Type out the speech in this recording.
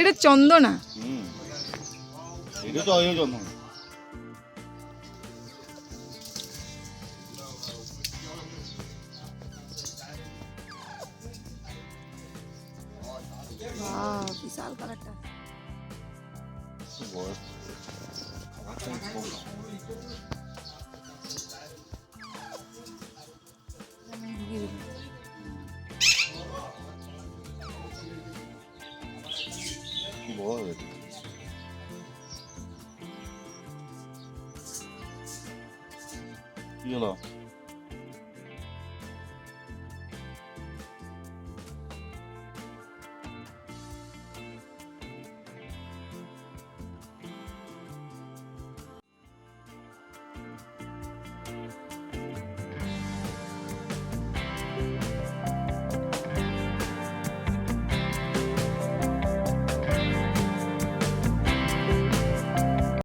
এটা চন্দনা। এটা তো অয় বিশাল কালারটা। বড় হয়েছে কি হলো